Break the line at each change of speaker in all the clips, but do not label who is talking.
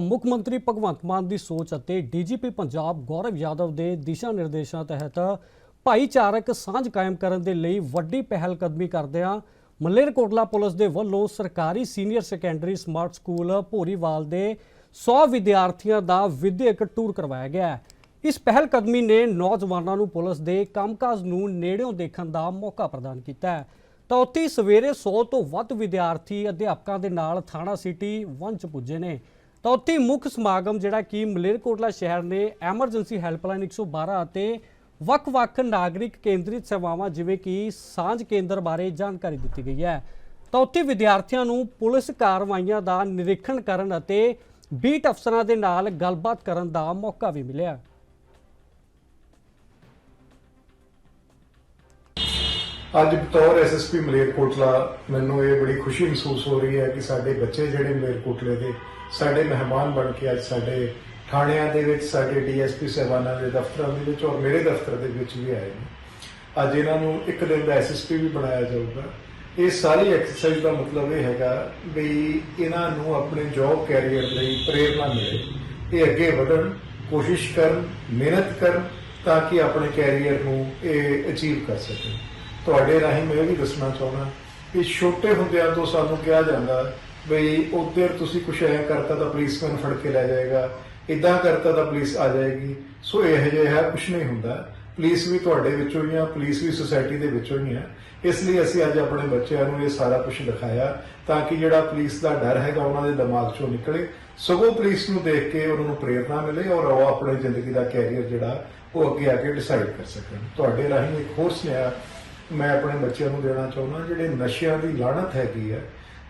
ਮੁੱਖ ਮੰਤਰੀ ਭਗਵੰਤ ਮਾਨ ਦੀ ਸੋਚ ਅਤੇ ਡੀਜੀਪੀ ਪੰਜਾਬ ਗੌਰਵ ਯਾਦਵ ਦੇ ਦਿਸ਼ਾ ਨਿਰਦੇਸ਼ਾਂ ਤਹਿਤ ਭਾਈਚਾਰਕ ਸਾਂਝ ਕਾਇਮ ਕਰਨ ਦੇ ਲਈ ਵੱਡੀ ਪਹਿਲ ਕਦਮੀ ਕਰਦਿਆਂ ਮਲੇਰਕੋਟਲਾ ਪੁਲਿਸ ਦੇ ਵੱਲੋਂ ਸਰਕਾਰੀ senior secondary smart school Bhoriwal ਦੇ 100 ਵਿਦਿਆਰਥੀਆਂ ਦਾ ਵਿਦਿਅਕ ਟੂਰ ਕਰਵਾਇਆ ਗਿਆ ਹੈ। ਇਸ ਪਹਿਲ ਕਦਮੀ ਨੇ ਨੌਜਵਾਨਾਂ ਨੂੰ ਪੁਲਿਸ ਦੇ ਕੰਮਕਾਜ ਨੂੰ ਨੇੜਿਓਂ ਦੇਖਣ ਦਾ ਮੌਕਾ ਪ੍ਰਦਾਨ ਕੀਤਾ ਹੈ। ਤਾਂ ਉੱਥੇ ਸਵੇਰੇ 100 ਤੋਂ ਵੱਧ ਵਿਦਿਆਰਥੀ ਅਧਿਆਪਕਾਂ ਦੇ ਨਾਲ ਥਾਣਾ ਸਿਟੀ 1 ਚ ਪੁੱਜੇ ਨੇ। ਤਾਂ ਉੱਥੇ ਮੁੱਖ ਸਮਾਗਮ ਜਿਹੜਾ ਕਿ ਮਲੇਰਕੋਟਲਾ ਸ਼ਹਿਰ ਨੇ ਐਮਰਜੈਂਸੀ ਹੈਲਪਲਾਈਨ 112 ਅਤੇ ਵੱਖ-ਵੱਖ ਨਾਗਰਿਕ ਕੇਂਦਰਿਤ ਸੇਵਾਵਾਂ ਜਿਵੇਂ ਕਿ ਸਾਂਝ ਕੇਂਦਰ ਬਾਰੇ ਜਾਣਕਾਰੀ ਦਿੱਤੀ ਗਈ ਹੈ। ਤਾਂ ਉੱਥੇ ਵਿਦਿਆਰਥੀਆਂ ਨੂੰ ਪੁਲਿਸ ਕਾਰਵਾਈਆਂ ਦਾ ਨਿਰੀਖਣ ਕਰਨ ਅਤੇ ਬੀਟ ਅਫਸਰਾਂ ਦੇ ਨਾਲ ਗੱਲਬਾਤ ਕਰਨ ਦਾ ਮੌਕਾ ਵੀ ਮਿਲਿਆ।
ਅੱਜ ਬਤੌਰ ਐਸਐਸਪੀ ਮਲੇਰਕੋਟਲਾ ਮੈਨੂੰ ਇਹ ਬੜੀ ਖੁਸ਼ੀ ਮਹਿਸੂਸ ਹੋ ਰਹੀ ਹੈ ਕਿ ਸਾਡੇ ਬੱਚੇ ਜਿਹੜੇ ਮਲੇਰਕੋਟਲੇ ਦੇ, ਸਾਡੇ ਮਹਿਮਾਨ ਬਣ ਕੇ ਅੱਜ ਸਾਡੇ ਥਾਣਿਆਂ ਦੇ ਵਿੱਚ, ਸਾਡੇ ਡੀਐਸਪੀ ਸਾਹਿਬਾਨਾਂ ਦੇ ਦਫ਼ਤਰਾਂ ਦੇ ਵਿੱਚ ਔਰ ਮੇਰੇ ਦਫ਼ਤਰ ਦੇ ਵਿੱਚ ਵੀ ਆਏ ਨੇ। ਅੱਜ ਇਹਨਾਂ ਨੂੰ ਇੱਕ ਦਿਨ ਦਾ ਐਸਐਸਪੀ ਵੀ ਬਣਾਇਆ ਜਾਊਗਾ। ਇਹ ਸਾਰੀ ਐਕਸਰਸਾਈਜ਼ ਦਾ ਮਤਲਬ ਇਹ ਹੈਗਾ ਵੀ ਇਹਨਾਂ ਨੂੰ ਆਪਣੇ ਜੌਬ ਕੈਰੀਅਰ ਲਈ ਪ੍ਰੇਰਣਾ ਮਿਲੇ। ਇਹ ਅੱਗੇ ਵਧਣ, ਕੋਸ਼ਿਸ਼ ਕਰਨ, ਮਿਹਨਤ ਕਰਨ ਤਾਂ ਕਿ ਆਪਣੇ ਕੈਰੀਅਰ ਨੂੰ ਇਹ ਅਚੀਵ ਕਰ ਸਕਣ। ਤੁਹਾਡੇ ਰਾਹੀਂ ਮੈਂ ਇਹ ਵੀ ਦੱਸਣਾ ਚਾਹੁੰਦਾ ਕਿ ਛੋਟੇ ਹੁੰਦਿਆਂ ਤੋਂ ਸਾਨੂੰ ਕਿਹਾ ਜਾਂਦਾ ਬਈ ਉਧਰ ਤੁਸੀਂ ਕੁਛ ਐ ਕਰਤਾ ਤਾਂ ਪੁਲਿਸਮੈਨ ਫੜ ਕੇ ਲੈ ਜਾਏਗਾ ਇਦਾਂ ਕਰਤਾ ਤਾਂ ਪੁਲਿਸ ਆ ਜਾਏਗੀ। ਸੋ ਇਹ ਜਿਹਾ ਕੁਛ ਨਹੀਂ ਹੁੰਦਾ। ਪੁਲਿਸ ਵੀ ਤੁਹਾਡੇ ਵਿੱਚੋਂ ਹੀ ਆ ਪੁਲਿਸ ਵੀ ਸੁਸਾਇਟੀ ਦੇ ਵਿੱਚੋਂ ਹੀ ਆ। ਇਸ ਲਈ ਅਸੀਂ ਅੱਜ ਆਪਣੇ ਬੱਚਿਆਂ ਨੂੰ ਇਹ ਸਾਰਾ ਕੁਝ ਦਿਖਾਇਆ ਤਾਂ ਕਿ ਜਿਹੜਾ ਪੁਲਿਸ ਦਾ ਡਰ ਹੈਗਾ, ਉਹਨਾਂ ਦੇ ਦਿਮਾਗ ਚੋਂ ਨਿਕਲੇ। ਸਗੋਂ ਪੁਲਿਸ ਨੂੰ ਦੇਖ ਕੇ ਉਹਨਾਂ ਨੂੰ ਪ੍ਰੇਰਣਾ ਮਿਲੇ ਔਰ ਉਹ ਆਪਣੀ ਜ਼ਿੰਦਗੀ ਦਾ ਕੈਰੀਅਰ ਜਿਹੜਾ ਉਹ ਅੱਗੇ ਆ ਕੇ ਡਿਸਾਈਡ ਕਰ ਸਕਣ। ਤੁਹਾਡੇ ਰਾਹੀਂ ਇੱਕ ਹੋਰ ਸੁਨੇਹਾ ਮੈਂ ਆਪਣੇ ਬੱਚਿਆਂ ਨੂੰ ਦੇਣਾ ਚਾਹੁੰਦਾ, ਜਿਹੜੇ ਨਸ਼ਿਆਂ ਦੀ ਲਾਹਨਤ ਹੈਗੀ ਹੈ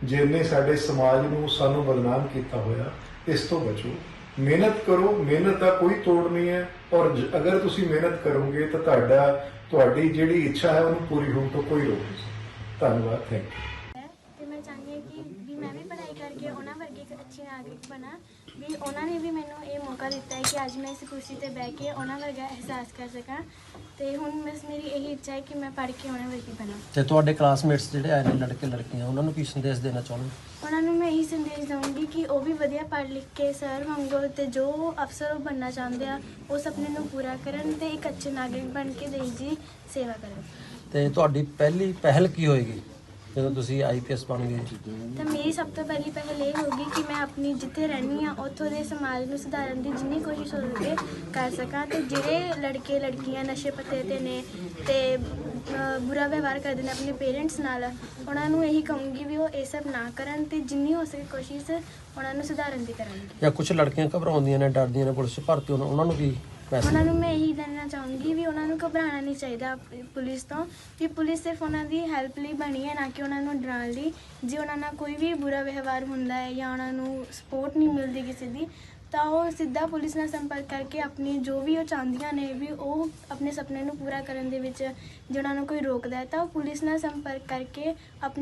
ਜਿਹਨੇ ਸਾਡੇ ਸਮਾਜ ਨੂੰ ਸਾਨੂੰ ਬਦਨਾਮ ਕੀਤਾ ਹੋਇਆ, ਇਸ ਤੋਂ ਬਚੋ। ਮਿਹਨਤ ਕਰੋ, ਮਿਹਨਤ ਦਾ ਕੋਈ ਤੋੜ ਨਹੀਂ ਹੈ, ਔਰ ਅਗਰ ਤੁਸੀਂ ਮਿਹਨਤ ਕਰੋਗੇ ਤਾਂ ਤੁਹਾਡਾ, ਤੁਹਾਡੀ ਜਿਹੜੀ ਇੱਛਾ ਹੈ ਉਹਨੂੰ ਪੂਰੀ ਹੋਣ ਤੋਂ ਕੋਈ ਰੋਕ ਨਹੀਂ ਧੰਨਵਾਦ ਥੈਂਕ ਯੂ
ਹੈ ਤੇ ਮੈਂ ਚਾਹੁੰਦੀ ਹਾਂ ਕਿ ਵੀ ਮੈਂ ਵੀ ਪੜ੍ਹਾਈ ਕਰਕੇ ਉਹਨਾਂ ਵਰਗੀ ਇੱਕ ਅੱਛੀ ਨਾਗਰਿਕ ਬਣਾ। ਵੀ ਉਹਨਾਂ ਨੇ ਵੀ ਮੈਨੂੰ ਇਹ ਮੌਕਾ ਦਿੱਤਾ ਹੈ ਕਿ ਅੱਜ ਮੈਂ ਇਸ ਕੁਰਸੀ ਤੇ ਬਹਿ ਕੇ ਉਹਨਾਂ ਵਰਗਾ ਅਹਿਸਾਸ ਕਰ ਸਕਾਂ। ਤੇ ਹੁਣ ਬਸ ਮੇਰੀ ਇਹੀ ਇੱਛਾ ਹੈ ਕਿ ਮੈਂ ਪੜ੍ਹ ਕੇ ਉਹਨਾਂ ਵਰਗੀ ਬਣਾ।
ਤੇ ਤੁਹਾਡੇ ਕਲਾਸਮੇਟਸ ਜਿਹੜੇ ਆਏ ਨੇ ਲੜਕੇ ਲੜਕੀਆਂ ਉਹਨਾਂ ਨੂੰ ਕੀ ਸੰਦੇਸ਼ ਦੇਣਾ ਚਾਹੁੰਦੇ
ਉਹਨਾਂ ਨੂੰ ਮੈਂ ਇਹੀ ਸੰਦੇਸ਼ ਦਵਾਂਗੀ ਕਿ ਉਹ ਵੀ ਵਧੀਆ ਪੜ੍ਹ ਲਿਖ ਕੇ ਸਰ ਵਾਂਗੂ ਤੇ ਜੋ ਅਫਸਰ ਉਹ ਬਣਨਾ ਚਾਹੁੰਦੇ ਆ ਉਹ ਸੁਪਨੇ ਨੂੰ ਪੂਰਾ ਕਰਨ ਤੇ ਇੱਕ ਅੱਛੇ ਨਾਗਰਿਕ ਬਣ ਕੇ ਦੇਸ਼ ਦੀ ਸੇਵਾ ਕਰਨ।
ਤੇ ਤੁਹਾਡੀ ਪਹਿਲੀ ਪਹਿਲ ਕੀ ਹੋਏਗੀ? ਜਦੋਂ ਤੁਸੀਂ ਆਈਪੀਐਸ ਬਣ ਗਏ?
ਤਾਂ ਮੇਰੀ ਸਭ ਤੋਂ ਪਹਿਲੀ ਪਹਿਲ ਇਹ ਹੋਗੀ ਕਿ ਮੈਂ ਆਪਣੀ ਜਿੱਥੇ ਰਹਿੰਦੀ ਆ ਉੱਥੋਂ ਦੇ ਸਮਾਜ ਨੂੰ ਸੁਧਾਰਨ ਦੀ ਜਿੰਨੀ ਕੋਸ਼ਿਸ਼ ਹੋ ਸਕੇ ਕਰ ਸਕਾਂ। ਤੇ ਜਿਹੜੇ ਲੜਕੇ ਲੜਕੀਆਂ ਨਸ਼ੇ ਪੱਤੇ ਤੇ ਨੇ ਤੇ ਬੁਰਾ ਵਿਵਹਾਰ ਕਰਦੇ ਨੇ ਆਪਣੇ ਪੇਰੈਂਟਸ ਨਾਲ ਉਹਨਾਂ ਨੂੰ ਇਹੀ ਕਹੂੰਗੀ ਵੀ ਉਹ ਇਹ ਸਭ ਨਾ ਕਰਨ ਤੇ ਜਿੰਨੀ ਹੋ ਸਕੇ ਕੋਸ਼ਿਸ਼ ਉਹਨਾਂ ਨੂੰ ਸੁਧਾਰਨ ਦੀ ਕਰਨਗੇ
ਜਾਂ ਕੁਝ ਲੜਕੀਆਂ ਘਬਰਾਉਂਦੀਆਂ ਨੇ ਡਰਦੀਆਂ ਨੇ ਪੁਲਿਸ ਭਰਤੀ ਉਹਨਾਂ ਨੂੰ ਮੈਸੇਜ
ਉਹਨਾਂ ਨੂੰ ਮੈਂ ਇਹੀ ਦੇਣਾ ਚਾਹੂੰਗੀ ਵੀ ਉਹਨਾਂ ਨੂੰ ਘਬਰਾਉਣਾ ਨਹੀਂ ਚਾਹੀਦਾ ਆਪ ਪੁਲਿਸ ਤੋਂ ਕਿ ਪੁਲਿਸ ਸਿਰਫ ਉਹਨਾਂ ਦੀ ਹੈਲਪ ਲਈ ਬਣੀ ਹੈ, ਨਾ ਕਿ ਉਹਨਾਂ ਨੂੰ ਡਰਾਉਣ ਲਈ। ਜੇ ਉਹਨਾਂ ਨਾਲ ਕੋਈ ਵੀ ਬੁਰਾ ਵਿਵਹਾਰ ਹੁੰਦਾ ਹੈ ਜਾਂ ਉਹਨਾਂ ਨੂੰ ਸਪੋਰਟ ਨਹੀਂ ਮਿਲਦੀ ਕਿਸੇ ਦੀ, ਤਾਂ ਉਹ ਸਿੱਧਾ ਪੁਲਿਸ ਨਾਲ ਸੰਪਰਕ ਕਰਕੇ ਆਪਣੀ ਜੋ ਵੀ ਉਹ ਚਾਹੁੰਦੀਆਂ ਨੇ ਵੀ ਉਹ ਆਪਣੇ ਸੁਪਨੇ ਨੂੰ ਪੂਰਾ ਕਰਨ ਦੇ ਵਿੱਚ ਜੇ ਉਹਨਾਂ ਨੂੰ ਕੋਈ ਰੋਕਦਾ ਹੈ, ਤਾਂ ਉਹ ਪੁਲਿਸ ਨਾਲ ਸੰਪਰਕ ਕਰਕੇ ਆਪਣੇ